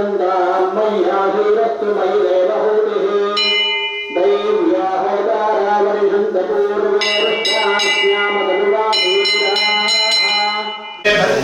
नन्दां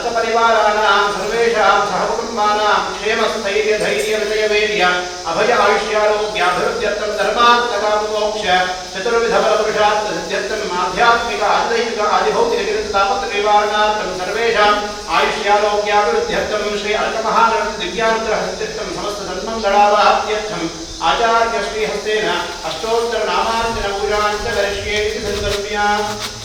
अर्कपरिवाराणां सर्वेषां सह कुटुम्बानां क्षेमस्थैर्य धैर्य विजयवीर्य अभय आयुष्यारोग्याभिवृद्ध्यर्थं धर्मात्मकामोक्ष चतुर्विधफलपुरुषार्थ सिद्ध्यर्थम् आध्यात्मिक आदैहिक आदिभौतिक निवारणार्थं सर्वेषाम् आयुष्यारोग्याभिवृद्ध्यर्थं श्री अर्कमहागणपति दिव्यानुग्रह सिद्ध्यर्थं समस्त सन्मङ्गलावाप्त्यर्थम् आचार्य श्रीहस्तेन अष्टोत्तर नामार्चन पूजाञ्च करिष्ये इति सङ्कल्प्य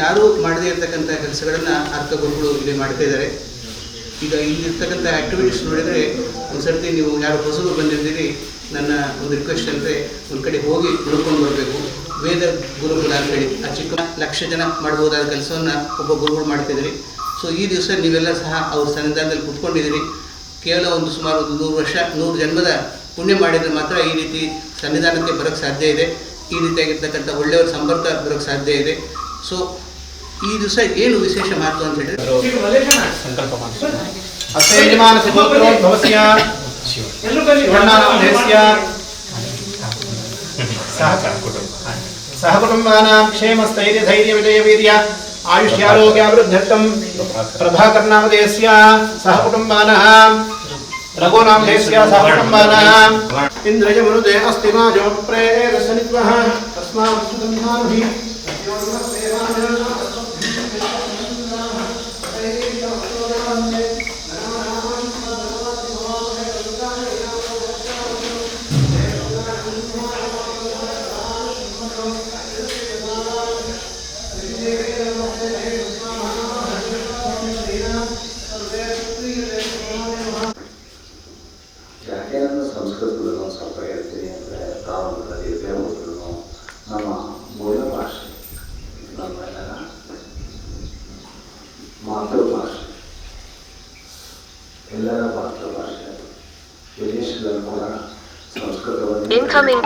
ಯಾರೂ ಮಾಡದೇ ಇರತಕ್ಕಂಥ ಕೆಲಸಗಳನ್ನು ಅರ್ಥ ಗುರುಗಳು ಇಲ್ಲಿ ಮಾಡ್ತಾ ಇದ್ದಾರೆ. ಈಗ ಇಲ್ಲಿರ್ತಕ್ಕಂಥ ಆ್ಯಕ್ಟಿವಿಟೀಸ್ ನೋಡಿದರೆ ಒಂದು ಸರ್ತಿ ನೀವು ಯಾರು ಹೊಸದು ಬಂದಿದ್ದೀರಿ, ನನ್ನ ಒಂದು ರಿಕ್ವೆಸ್ಟ್ ಅಂದರೆ ಒಂದು ಕಡೆ ಹೋಗಿ ಉಳ್ಕೊಂಡು ಬರಬೇಕು. ವೇದ ಗುರುಗಳು ಅಂತ ಹೇಳಿ ಆ ಚಿಕ್ಕ ಲಕ್ಷ ಜನ ಮಾಡ್ಬೋದಾದ ಕೆಲಸವನ್ನು ಒಬ್ಬ ಗುರುಗಳು ಮಾಡ್ತಿದ್ದೀರಿ ಸೊ ಈ ದಿವಸ ನೀವೆಲ್ಲ ಸಹ ಅವ್ರ ಸನ್ನಿಧಾನದಲ್ಲಿ ಕುತ್ಕೊಂಡಿದ್ದೀರಿ. ಕೇವಲ ಒಂದು ಸುಮಾರು ಒಂದು ನೂರು ವರ್ಷ, ನೂರು ಜನ್ಮದ ಪುಣ್ಯ ಮಾಡಿದರೆ ಮಾತ್ರ ಈ ರೀತಿ ಸನ್ನಿಧಾನಕ್ಕೆ ಬರೋಕ್ಕೆ ಸಾಧ್ಯ ಇದೆ. ಈ ರೀತಿಯಾಗಿರ್ತಕ್ಕಂಥ ಒಳ್ಳೆಯವ್ರ ಸಂಪರ್ಕ ಬರೋಕ್ಕೆ ಸಾಧ್ಯ ಇದೆ. ಸೊ ಈ ದಿವಸ ಏನು ವಿಶೇಷ ಮಹತ್ವ ಅಂತ ಹೇಳಿದ್ರೆ अस्य यजमानस्य गोत्रोद्भवस्य वर्णानामधेयस्य सह कुटुम्बानां क्षेमस्थैर्यधैर्यविजयवीर्य आयुष्यारोग्यावृद्ध्यर्थं प्रभाकर्णामधेयस्य सह कुटुम्बानः रघुनामधेयस्य सह कुटुम्बानाम् इन्द्रयमनुदे अस्ति माजो प्रेरसनित्वः तस्मात् सुगन्धाभिः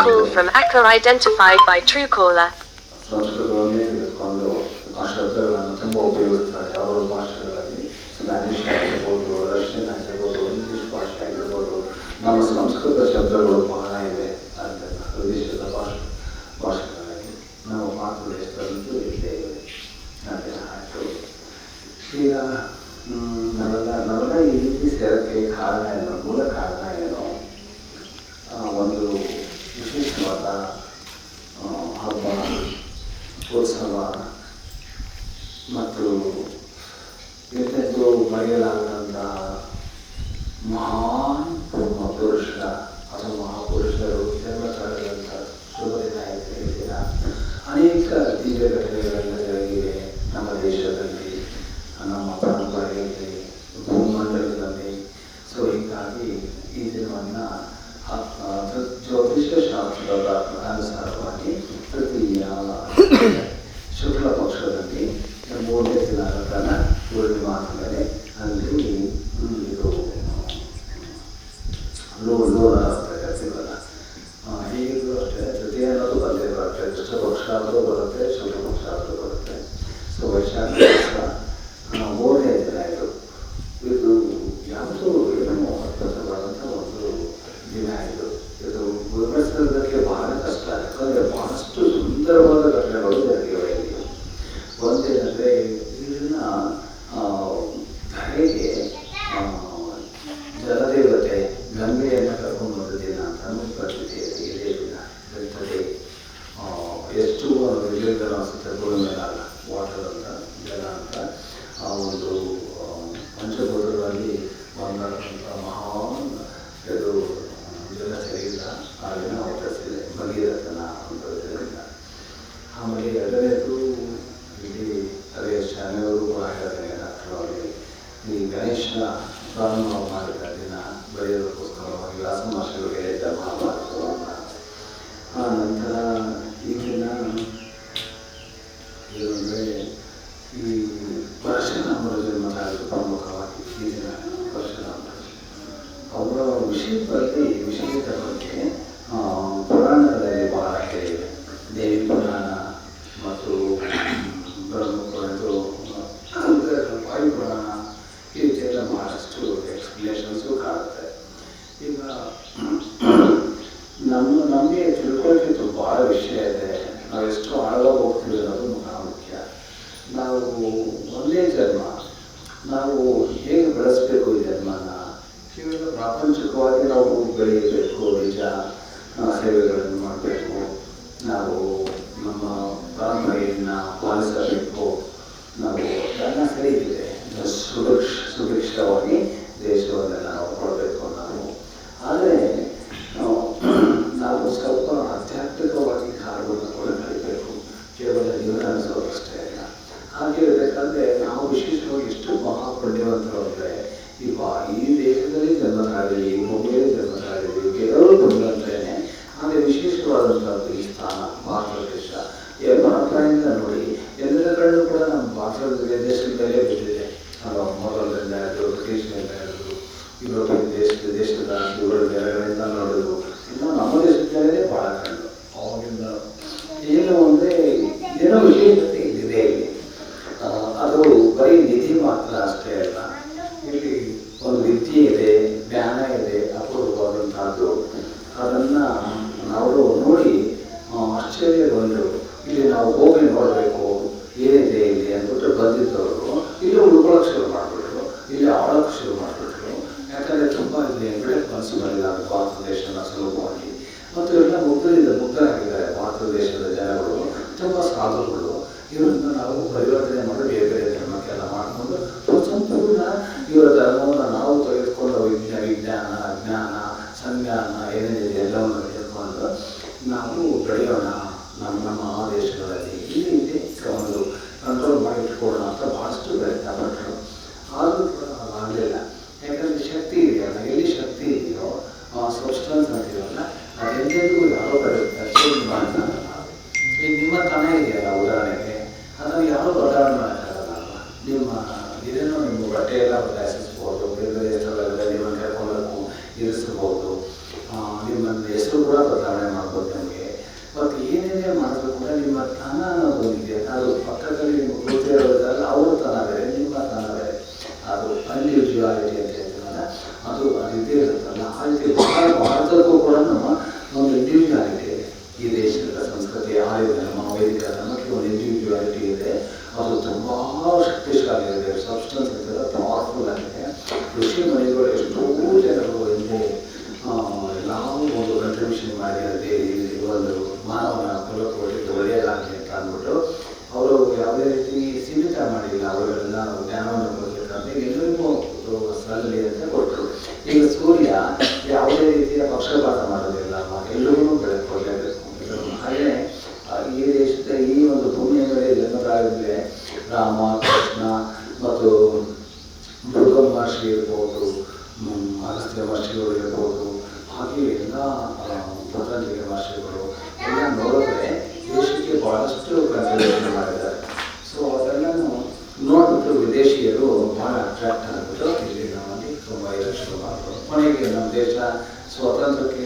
call from Akka identified by Truecaller. American Omaha ಕಡೆಯಿಂದ ನೋಡಿ. ಎಲ್ಲ ಕಡೆಯೂ ಕೂಡ ನಮ್ಮ ಭಾರತದ ದೇಶದಲ್ಲಿ 六点钟 Alguien ಭಾಷೆಗಳು. ಎಲ್ಲ ನೋಡಿದ್ರೆ ದೇಶಕ್ಕೆ ಬಹಳಷ್ಟು ಕನ್ಸಲ್ಟೇಷನ್ ಮಾಡಿದ್ದಾರೆ. ಸೊ ಅದನ್ನು ನೋಡಿಬಿಟ್ಟು ವಿದೇಶಿಯರು ಭಾಳ ಅಟ್ರಾಕ್ಟ್ ಆಗಿಬಿಟ್ಟು ಇಲ್ಲಿ ನಮ್ಮಲ್ಲಿ ತುಂಬ ಇರೋಷ್ಟು ಮಾಡಿದ್ರು ಕೊನೆಗೆ ನಮ್ಮ ದೇಶ ಸ್ವಾತಂತ್ರ್ಯಕ್ಕೆ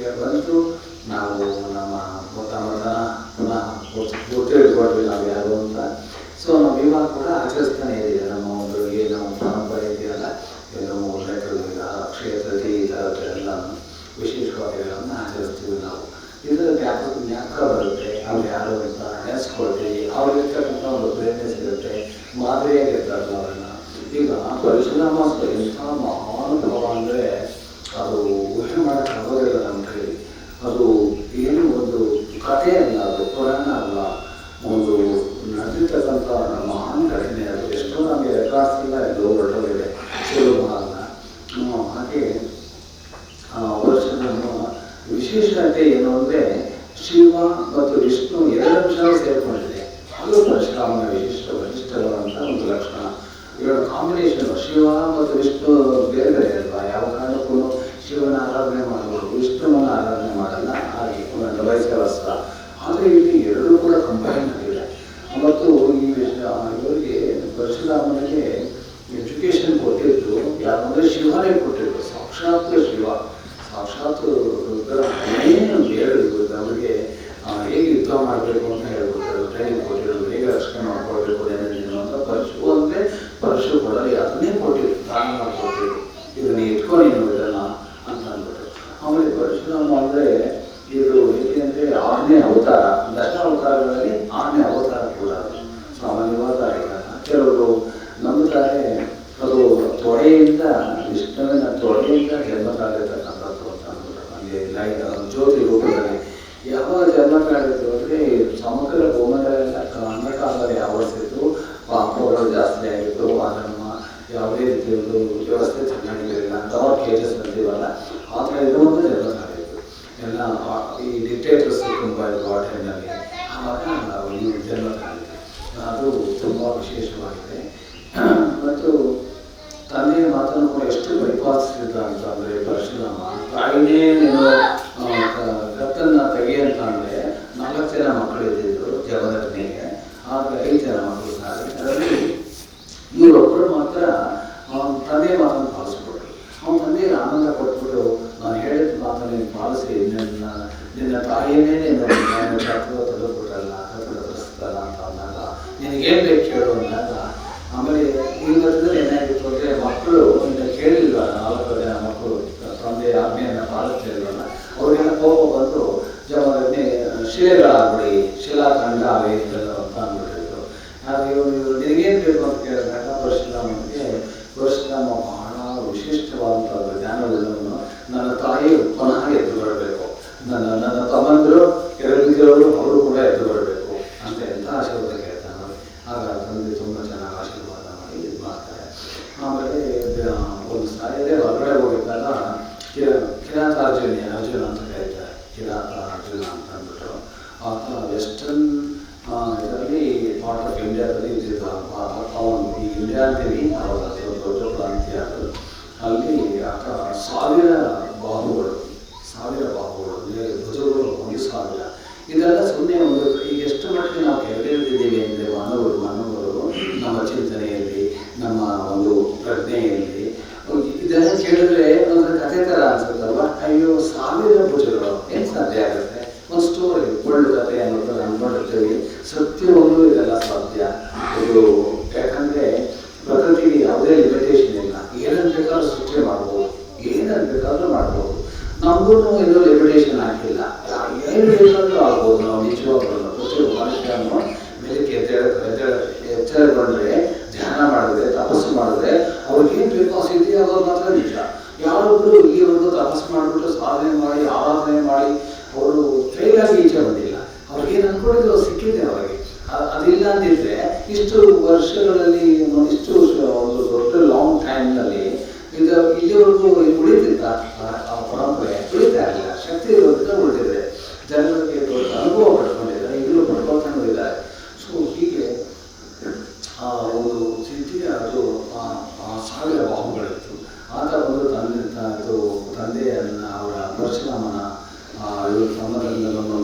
Hallelujah. alguno de los ಅವರು ತಂದೆ ತಂದು ತಂದೆಯನ್ನು ಅವರ ಪರಶುರಾಮನ ಇವರು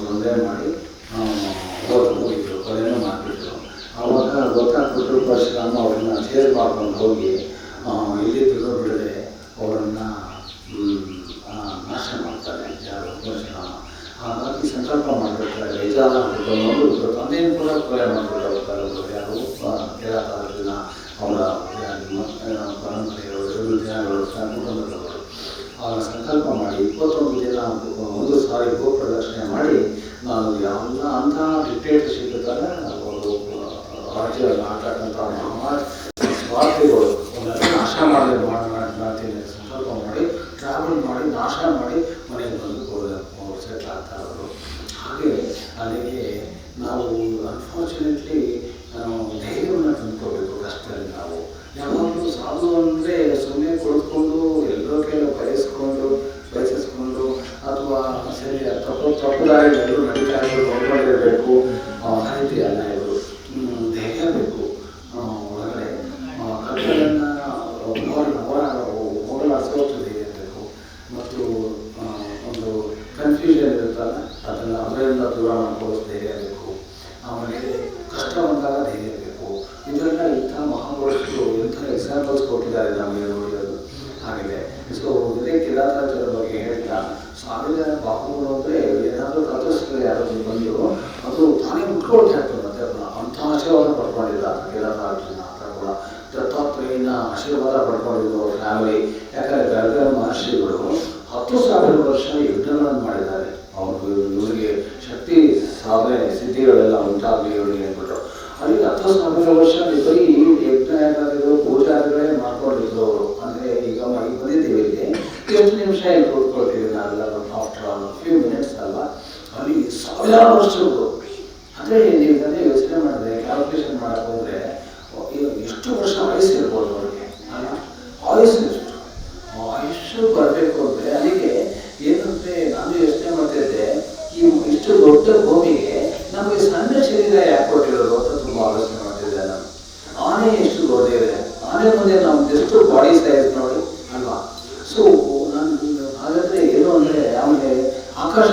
ತೊಂದರೆ ಮಾಡಿ ಹೋಗಿದ್ದರು ಕೊಲೆಯನ್ನು ಮಾಡಿಬಿಟ್ರು. ಆವಾಗ ಗೊತ್ತಾಗ್ಬಿಟ್ಟು ಪರಶುರಾಮ ಅವ್ರನ್ನ ಸೇರ್ ಹೋಗಿ ಹಾಗಾಗಿ ನಾವು ಅನ್ಫಾರ್ಚುನೇಟ್ಲಿ ಆಶೀರ್ವಾದ ಪಡ್ಕೊಂಡಿಲ್ಲ. ಕೇದಾರನಾಥನ ಕೂಡ ದತ್ತಾತ್ರೇಯನ ಆಶೀರ್ವಾದ ಪಡ್ಕೊಂಡಿದ್ದು ಫ್ಯಾಮಿಲಿ ಯಾಕಂದ್ರೆ ಗರ್ಗ ಮಹರ್ಷಿಗಳು ಹತ್ತು ಸಾವಿರ ವರ್ಷ ಯುದ್ಧಗಳನ್ನು ಮಾಡಿದ್ದಾರೆ. ಅವ್ರಿಗೆ ಇವರಿಗೆ ಶಕ್ತಿ ಸಾಧನೆ, ಸಿದ್ಧಿಗಳೆಲ್ಲ ಉಂಟಾಗಲಿ ಇವರಿಗೆ ಅಂದ್ಬಿಟ್ಟು. ಅಲ್ಲಿ ಹತ್ತು ಸಾವಿರ ವರ್ಷ ಬರೀ ಯಜ್ಞ ಏನಾದ್ರು ಪೂಜಾರಿಗಳೇ ಮಾಡ್ಕೊಂಡಿದ್ರು ಅವರು ಅಂದ್ರೆ ಈಗ ಮಾಡಿ ಬಂದಿದ್ದೀವಿ ಇಲ್ಲಿ. ಎಷ್ಟು ನಿಮಿಷ ಇಲ್ಲಿ ಕೂತ್ಕೊಳ್ತೀವಿ ನಾವೆಲ್ಲ ಆಫ್ಟರ್ ಆಲ್ ಫ್ಯೂ ಮಿನಿಟ್ಸ್ ಅಲ್ಲ ಅಲ್ಲಿ ಸಾವಿರಾರು ವರ್ಷಗಳು. ಅಂದ್ರೆ ನೀವು ಯೋಚನೆ ಮಾಡಿದ್ರೆ ಅನ್ನೋದೇ ನಾವು ಜಸ್ಟ್ ಬಾಡಿ ತಯಾರಿಸ್ ನೋಡಿ ಅಲ್ವಾ? ಸೊ ನಾನು ಹಾಗಾದ್ರೆ ಏನು ಅಂದ್ರೆ ಅವನಿಗೆ ಆಕಾಶ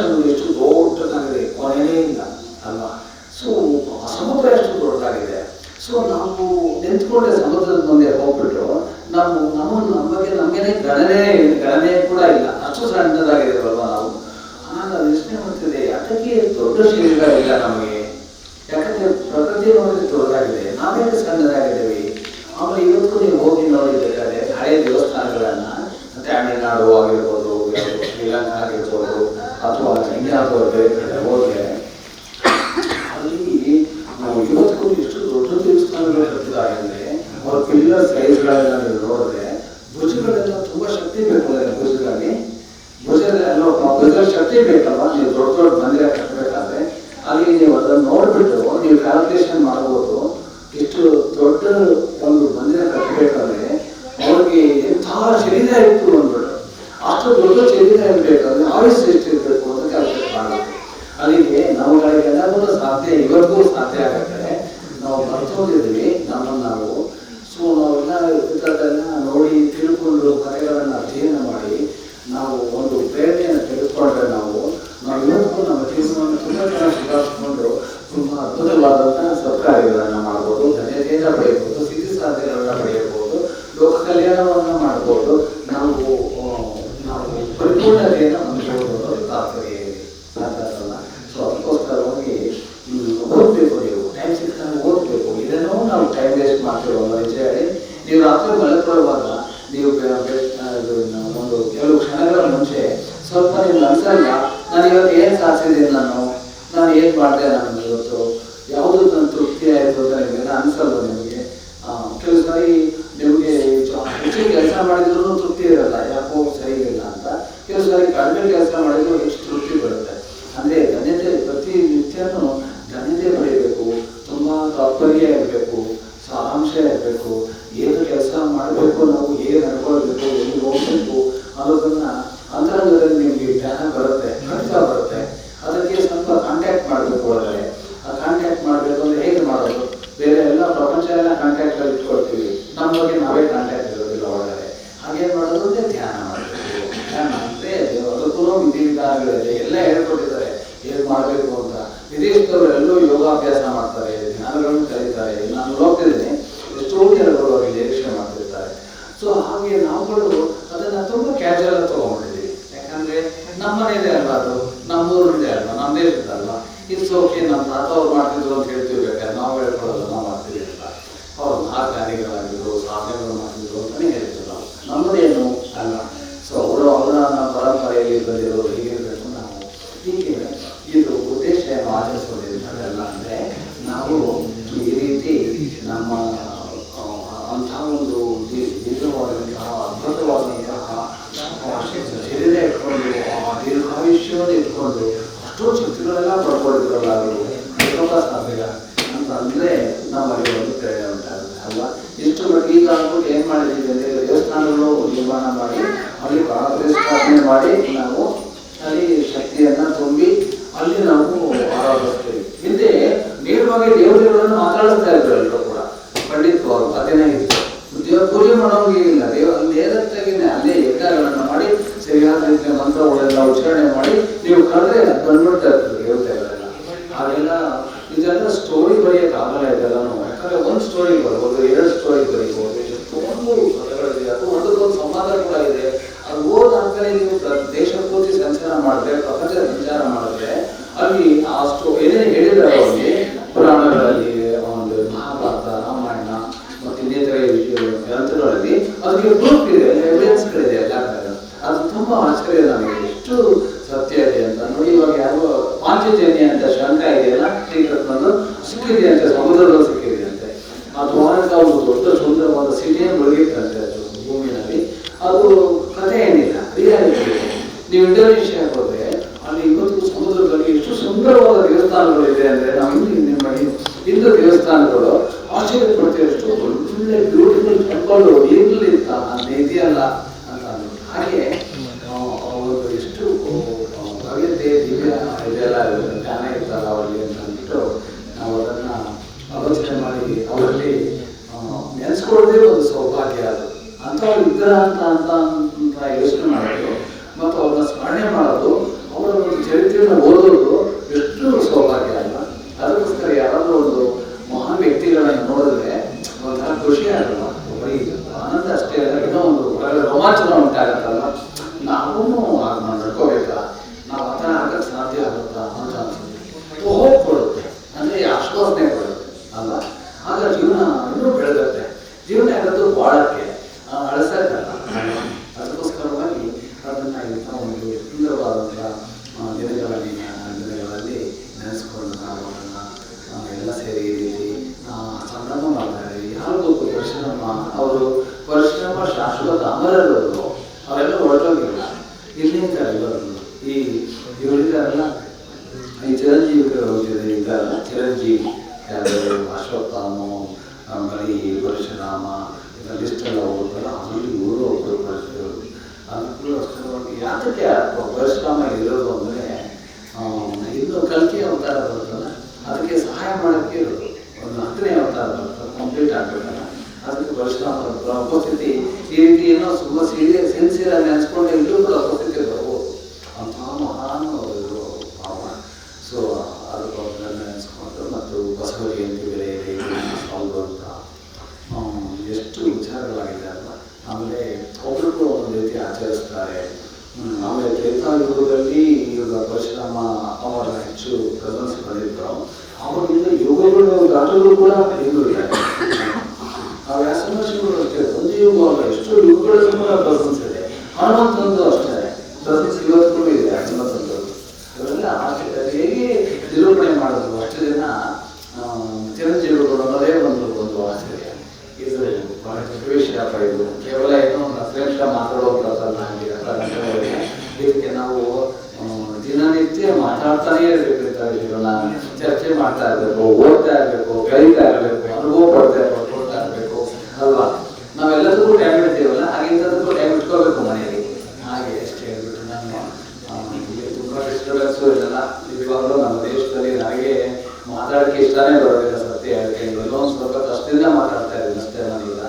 siempre el ಚೆನ್ನಾಗಿ ಕಾಂಟ್ಯಾಕ್ಟ್ ಅಲ್ಲಿ ಇಟ್ಕೊಳ್ತೀವಿ. ನಮ್ಮ ಬಗ್ಗೆ ನಾವೇ سہجر انجار ملے ابھی آٹو ಅವರಲ್ಲಿ ನೆನೆಸ್ಕೊಳ್ಳೋದೇ ಒಂದು ಸೌಭಾಗ್ಯ ಅದು. ಅಂಥವ್ರು ಇದ್ದಾರ ಅಂತ ಅಂತ ಅವರು ಪರಶುರಾಮ ಶಾಶ್ವತ ಅಮರರು ಆಚರಿಸ್ತಾರೆ ಆಮೇಲೆ ತೀರ್ಥಾಂಗದಲ್ಲಿ ಇವಾಗ ಪರಶುರಾಮ ಅವರ ಹೆಚ್ಚು ಪ್ರಸನ್ಸ್ ಬಂದಿದ್ರು. ಅವರಿಂದ ಯೋಗಗಳು ಘಾಟಗಳು ಕೂಡ ಹಿಂದುಳಿದ್ದಾರೆ ಆ ವ್ಯಾಸಮರ್ಷಿಗಳು ಅಷ್ಟೇ ಒಂದು ಯೋಗ ಅಲ್ಲ ಎಷ್ಟೋ ಯೋಗಗಳಲ್ಲಿ ಕೂಡ ಪ್ರಸನ್ಸ್ ಇದೆ. ಹಣ ಅಂತಂದು ಅಷ್ಟೇ ಪ್ರಸನ್ಸ್ ಇವತ್ತು ನಿಜವಾಗ್ಲೂ ನಮ್ಮ ದೇಶದಲ್ಲಿ ನನಗೆ ಮಾತಾಡಕ್ಕೆ ಇಷ್ಟನೇ ಬರೋದಿಲ್ಲ ಸತ್ಯ ಹೇಳ್ಕೊಂಡು ಒಂದು ಸ್ವಲ್ಪ ಕಷ್ಟದಿಂದ ಮಾತಾಡ್ತಾ ಇದ್ದೀನಿ, ಅಷ್ಟೇ ನಾನೀಗ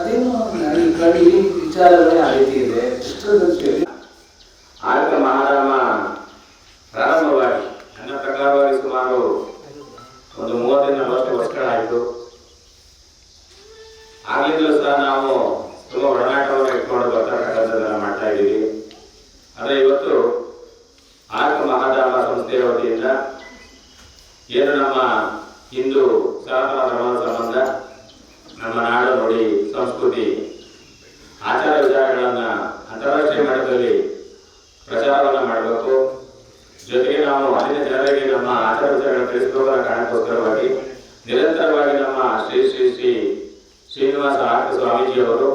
ಅದೇನು ನನಗೆ ಈ ವಿಚಾರಗಳೇ ಆ ರೀತಿ ಇದೆ. ಇಷ್ಟೊಂದು ಶ್ರೀನಿವಾಸ ಆರ್ಕ ಸ್ವಾಮೀಜಿಯವರು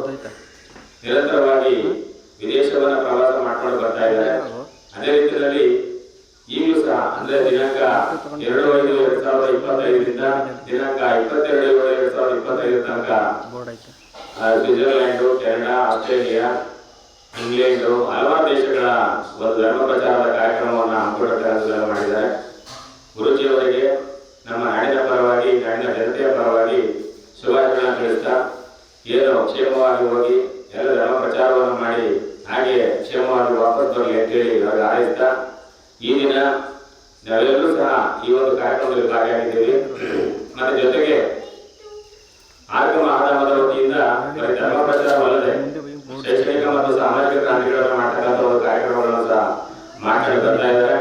ಕ್ಷೇತ್ರದಲ್ಲಿ ಶೈಕ್ಷಣಿಕ ಮತ್ತು ಸಾಮಾಜಿಕ ಕ್ರಾಂತಿಗಳನ್ನು ಮಾಡ್ತಕ್ಕಂಥ ಒಂದು ಕಾರ್ಯಕ್ರಮಗಳನ್ನು ಸಹ ಮಾಡ್ಕೊಂಡು ಇದ್ದಾರೆ